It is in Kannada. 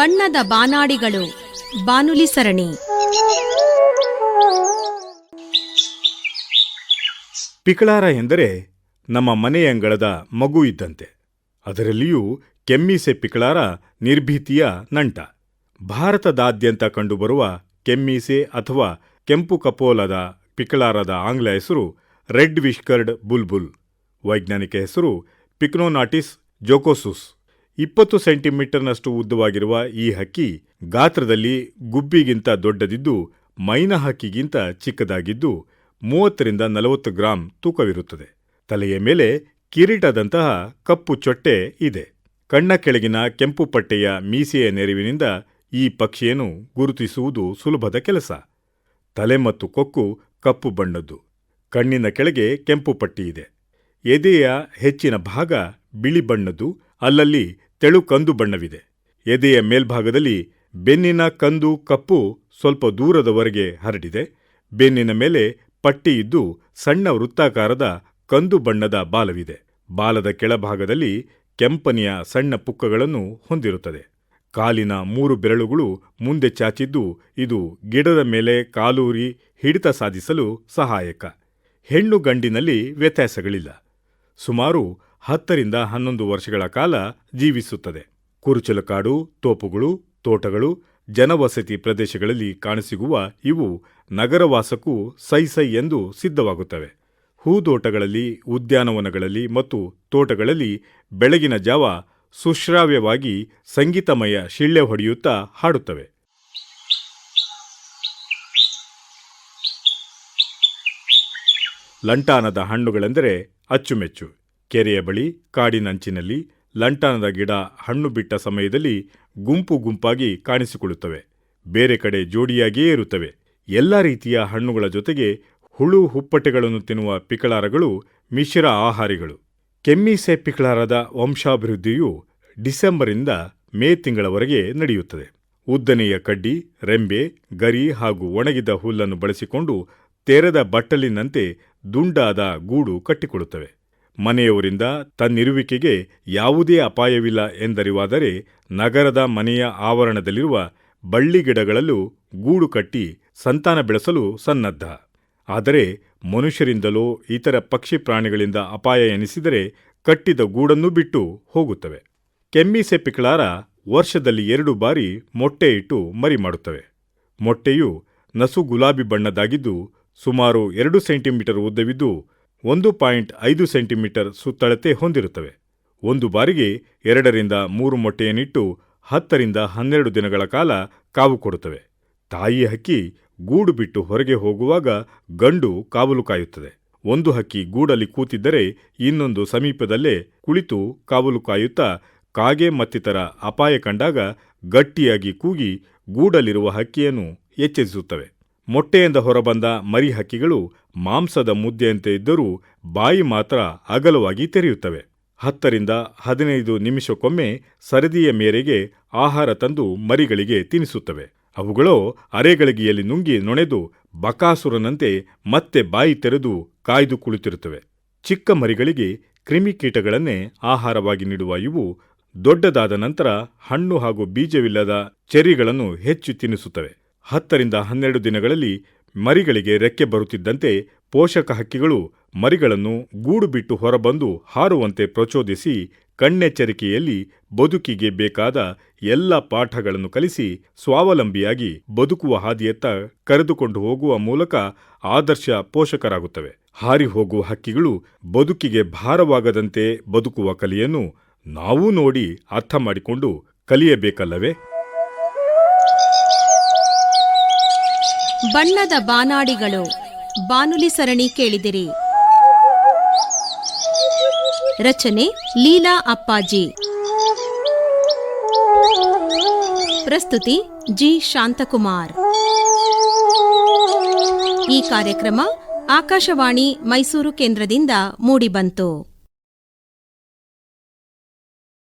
ಬಣ್ಣದ ಬಾನಾಡಿಗಳು. ಬಾನುಲಿ ಸರಣಿ. ಪಿಕಳಾರ ಎಂದರೆ ನಮ್ಮ ಮನೆಯಂಗಳದ ಮಗು ಇದ್ದಂತೆ. ಅದರಲ್ಲಿಯೂ ಕೆಮ್ಮೀಸೆ ಪಿಕಳಾರ ನಿರ್ಭೀತಿಯ ನಂಟ. ಭಾರತದಾದ್ಯಂತ ಕಂಡುಬರುವ ಕೆಮ್ಮೀಸೆ ಅಥವಾ ಕೆಂಪು ಕಪೋಲದ ಪಿಕಳಾರದ ಆಂಗ್ಲ ಹೆಸರು ರೆಡ್ ವಿಷ್ಕರ್ಡ್ ಬುಲ್ಬುಲ್. ವೈಜ್ಞಾನಿಕ ಹೆಸರು ಪಿಕ್ನೋನಾಟಿಸ್ ಜೋಕೋಸುಸ್. ಇಪ್ಪತ್ತು ಸೆಂಟಿಮೀಟರ್ನಷ್ಟು ಉದ್ದವಾಗಿರುವ ಈ ಹಕ್ಕಿ ಗಾತ್ರದಲ್ಲಿ ಗುಬ್ಬಿಗಿಂತ ದೊಡ್ಡದಿದ್ದು, ಮೈನ ಹಕ್ಕಿಗಿಂತ ಚಿಕ್ಕದಾಗಿದ್ದು, ಮೂವತ್ತರಿಂದ ನಲವತ್ತು ಗ್ರಾಂ ತೂಕವಿರುತ್ತದೆ. ತಲೆಯ ಮೇಲೆ ಕಿರೀಟದಂತಹ ಕಪ್ಪು ಚೊಟ್ಟೆ ಇದೆ. ಕಣ್ಣ ಕೆಳಗಿನ ಕೆಂಪು ಪಟ್ಟೆಯ ಮೀಸೆಯ ನೆರವಿನಿಂದ ಈ ಪಕ್ಷಿಯನ್ನು ಗುರುತಿಸುವುದು ಸುಲಭದ ಕೆಲಸ. ತಲೆ ಮತ್ತು ಕೊಕ್ಕು ಕಪ್ಪು ಬಣ್ಣದ್ದು. ಕಣ್ಣಿನ ಕೆಳಗೆ ಕೆಂಪು ಪಟ್ಟಿ ಇದೆ ಎದೆಯ ಹೆಚ್ಚಿನ ಭಾಗ ಬಿಳಿ ಬಣ್ಣದ್ದು. ಅಲ್ಲಲ್ಲಿ ತೆಳು ಕಂದು ಬಣ್ಣವಿದೆ. ಎದೆಯ ಮೇಲ್ಭಾಗದಲ್ಲಿ ಬೆನ್ನಿನ ಕಂದು ಕಪ್ಪು ಸ್ವಲ್ಪ ದೂರದವರೆಗೆ ಹರಡಿದೆ. ಬೆನ್ನಿನ ಮೇಲೆ ಪಟ್ಟಿ ಇದ್ದು ಸಣ್ಣ ವೃತ್ತಾಕಾರದ ಕಂದು ಬಣ್ಣದ ಬಾಲವಿದೆ. ಬಾಲದ ಕೆಳಭಾಗದಲ್ಲಿ ಕೆಂಪನೆಯ ಸಣ್ಣ ಪುಕ್ಕಗಳನ್ನು ಹೊಂದಿರುತ್ತದೆ. ಕಾಲಿನ ಮೂರು ಬೆರಳುಗಳು ಮುಂದೆ ಚಾಚಿದ್ದು ಇದು ಗಿಡದ ಮೇಲೆ ಕಾಲೂರಿ ಹಿಡಿತ ಸಾಧಿಸಲು ಸಹಾಯಕ. ಹೆಣ್ಣು ಗಂಡಿನಲ್ಲಿ ವ್ಯತ್ಯಾಸಗಳಿಲ್ಲ. ಸುಮಾರು ಹತ್ತರಿಂದ ಹನ್ನೊಂದು ವರ್ಷಗಳ ಕಾಲ ಜೀವಿಸುತ್ತದೆ. ಕುರುಚಲುಕಾಡು, ತೋಪುಗಳು, ತೋಟಗಳು, ಜನವಸತಿ ಪ್ರದೇಶಗಳಲ್ಲಿ ಕಾಣಸಿಗುವ ಇವು ನಗರವಾಸಕ್ಕೂ ಸೈ ಸೈ ಎಂದು ಸಿದ್ಧವಾಗುತ್ತವೆ. ಹೂದೋಟಗಳಲ್ಲಿ, ಉದ್ಯಾನವನಗಳಲ್ಲಿ ಮತ್ತು ತೋಟಗಳಲ್ಲಿ ಬೆಳಗಿನ ಜಾವ ಸುಶ್ರಾವ್ಯವಾಗಿ ಸಂಗೀತಮಯ ಶಿಳ್ಳೆ ಹೊಡೆಯುತ್ತಾ ಹಾಡುತ್ತವೆ. ಲಂಟಾನದ ಹಣ್ಣುಗಳೆಂದರೆ ಅಚ್ಚುಮೆಚ್ಚು. ಕೆರೆಯ ಬಳಿ, ಕಾಡಿನಂಚಿನಲ್ಲಿ ಲಂಟಾನದ ಗಿಡ ಹಣ್ಣು ಬಿಟ್ಟ ಸಮಯದಲ್ಲಿ ಗುಂಪು ಗುಂಪಾಗಿ ಕಾಣಿಸಿಕೊಳ್ಳುತ್ತವೆ. ಬೇರೆ ಕಡೆ ಜೋಡಿಯಾಗಿಯೇ ಇರುತ್ತವೆ. ಎಲ್ಲ ರೀತಿಯ ಹಣ್ಣುಗಳ ಜೊತೆಗೆ ಹುಳು ಹುಪ್ಪಟೆಗಳನ್ನು ತಿನ್ನುವ ಪಿಕಳಾರಗಳು ಮಿಶ್ರ ಆಹಾರಿಗಳು. ಕೆಮ್ಮೀಸೆ ಪಿಕಳಾರದ ವಂಶಾಭಿವೃದ್ಧಿಯು ಡಿಸೆಂಬರಿಂದ ಮೇ ತಿಂಗಳವರೆಗೆ ನಡೆಯುತ್ತದೆ. ಉದ್ದನೆಯ ಕಡ್ಡಿ, ರೆಂಬೆ, ಗರಿ ಹಾಗೂ ಒಣಗಿದ ಹುಲ್ಲನ್ನು ಬಳಸಿಕೊಂಡು ತೆರೆದ ಬಟ್ಟಲಿನಂತೆ ದುಂಡಾದ ಗೂಡು ಕಟ್ಟಿಕೊಳ್ಳುತ್ತವೆ. ಮನೆಯವರಿಂದ ತನ್ನಿರುವಿಕೆಗೆ ಯಾವುದೇ ಅಪಾಯವಿಲ್ಲ ಎಂದರಿವಾದರೆ ನಗರದ ಮನೆಯ ಆವರಣದಲ್ಲಿರುವ ಬಳ್ಳಿಗಿಡಗಳಲ್ಲೂ ಗೂಡು ಕಟ್ಟಿ ಸಂತಾನ ಬೆಳೆಸಲು ಸನ್ನದ್ಧ. ಆದರೆ ಮನುಷ್ಯರಿಂದಲೋ ಇತರ ಪಕ್ಷಿ ಪ್ರಾಣಿಗಳಿಂದ ಅಪಾಯ ಎನಿಸಿದರೆ ಕಟ್ಟಿದ ಗೂಡನ್ನು ಬಿಟ್ಟು ಹೋಗುತ್ತವೆ. ಕೆಮ್ಮೀಸೆ ಪಿಕಳಾರ ವರ್ಷದಲ್ಲಿ ಎರಡು ಬಾರಿ ಮೊಟ್ಟೆ ಇಟ್ಟು ಮರಿ ಮಾಡುತ್ತವೆ. ಮೊಟ್ಟೆಯು ನಸು ಗುಲಾಬಿ ಬಣ್ಣದಾಗಿದ್ದು ಸುಮಾರು ಎರಡು ಸೆಂಟಿಮೀಟರ್ ಉದ್ದವಿದ್ದು ಒಂದು ಪಾಯಿಂಟ್ ಐದು ಸೆಂಟಿಮೀಟರ್ ಸುತ್ತಳತೆ ಹೊಂದಿರುತ್ತವೆ. ಒಂದು ಬಾರಿಗೆ ಎರಡರಿಂದ ಮೂರು ಮೊಟ್ಟೆಯನ್ನಿಟ್ಟು ಹತ್ತರಿಂದ ಹನ್ನೆರಡು ದಿನಗಳ ಕಾಲ ಕಾವು ಕೊಡುತ್ತವೆ. ತಾಯಿ ಹಕ್ಕಿ ಗೂಡು ಬಿಟ್ಟು ಹೊರಗೆ ಹೋಗುವಾಗ ಗಂಡು ಕಾವಲು ಕಾಯುತ್ತದೆ. ಒಂದು ಹಕ್ಕಿ ಗೂಡಲ್ಲಿ ಕೂತಿದ್ದರೆ ಇನ್ನೊಂದು ಸಮೀಪದಲ್ಲೇ ಕುಳಿತು ಕಾವಲು ಕಾಯುತ್ತಾ ಕಾಗೆ ಮತ್ತಿತರ ಅಪಾಯ ಕಂಡಾಗ ಗಟ್ಟಿಯಾಗಿ ಕೂಗಿ ಗೂಡಲ್ಲಿರುವ ಹಕ್ಕಿಯನ್ನು ಎಚ್ಚರಿಸುತ್ತವೆ ಮೊಟ್ಟೆಯಿಂದ ಹೊರಬಂದ ಮರಿ ಹಕ್ಕಿಗಳು ಮಾಂಸದ ಮುದ್ದೆಯಂತೆ ಇದ್ದರೂ ಬಾಯಿ ಮಾತ್ರ ಅಗಲವಾಗಿ ತೆರೆಯುತ್ತವೆ. ಹತ್ತರಿಂದ ಹದಿನೈದು ನಿಮಿಷಕ್ಕೊಮ್ಮೆ ಸರದಿಯ ಮೇರೆಗೆ ಆಹಾರ ತಂದು ಮರಿಗಳಿಗೆ ತಿನ್ನಿಸುತ್ತವೆ ಅವುಗಳೋ ಅರೆಗಳಿಗೆಯಲ್ಲಿ ನುಂಗಿ ನೊಣೆದು ಬಕಾಸುರನಂತೆ ಮತ್ತೆ ಬಾಯಿ ತೆರೆದು ಕಾಯ್ದು ಕುಳಿತಿರುತ್ತವೆ. ಚಿಕ್ಕ ಮರಿಗಳಿಗೆ ಕ್ರಿಮಿಕೀಟಗಳನ್ನೇ ಆಹಾರವಾಗಿ ನೀಡುವ ಇವು ದೊಡ್ಡದಾದ ನಂತರ ಹಣ್ಣು ಹಾಗೂ ಬೀಜವಿಲ್ಲದ ಚೆರಿಗಳನ್ನು ಹೆಚ್ಚು ತಿನ್ನಿಸುತ್ತವೆ ಹತ್ತರಿಂದ ಹನ್ನೆರಡು ದಿನಗಳಲ್ಲಿ ಮರಿಗಳಿಗೆ ರೆಕ್ಕೆ ಬರುತ್ತಿದ್ದಂತೆ ಪೋಷಕ ಹಕ್ಕಿಗಳು ಮರಿಗಳನ್ನು ಗೂಡು ಬಿಟ್ಟು ಹೊರಬಂದು ಹಾರುವಂತೆ ಪ್ರಚೋದಿಸಿ ಕಣ್ಣೆಚ್ಚರಿಕೆಯಲ್ಲಿ ಬದುಕಿಗೆ ಬೇಕಾದ ಎಲ್ಲ ಪಾಠಗಳನ್ನು ಕಲಿಸಿ ಸ್ವಾವಲಂಬಿಯಾಗಿ ಬದುಕುವ ಹಾದಿಯತ್ತ ಕರೆದುಕೊಂಡು ಹೋಗುವ ಮೂಲಕ ಆದರ್ಶ ಪೋಷಕರಾಗುತ್ತವೆ. ಹಾರಿ ಹೋಗುವ ಹಕ್ಕಿಗಳು ಬದುಕಿಗೆ ಭಾರವಾಗದಂತೆ ಬದುಕುವ ಕಲೆಯನ್ನು ನಾವೂ ನೋಡಿ ಅರ್ಥ ಮಾಡಿಕೊಂಡು ಕಲಿಯಬೇಕಲ್ಲವೇ? ಬಣ್ಣದ ಬಾನಾಡಿಗಳು. ಬಾನುಲಿ ಸರಣಿ ಕೇಳಿದಿರಿ. ರಚನೆ ಲೀಲಾ ಅಪ್ಪಾಜಿ. ಪ್ರಸ್ತುತಿ ಜಿ ಶಾಂತಕುಮಾರ್. ಈ ಕಾರ್ಯಕ್ರಮ ಆಕಾಶವಾಣಿ ಮೈಸೂರು ಕೇಂದ್ರದಿಂದ ಮೂಡಿಬಂತು.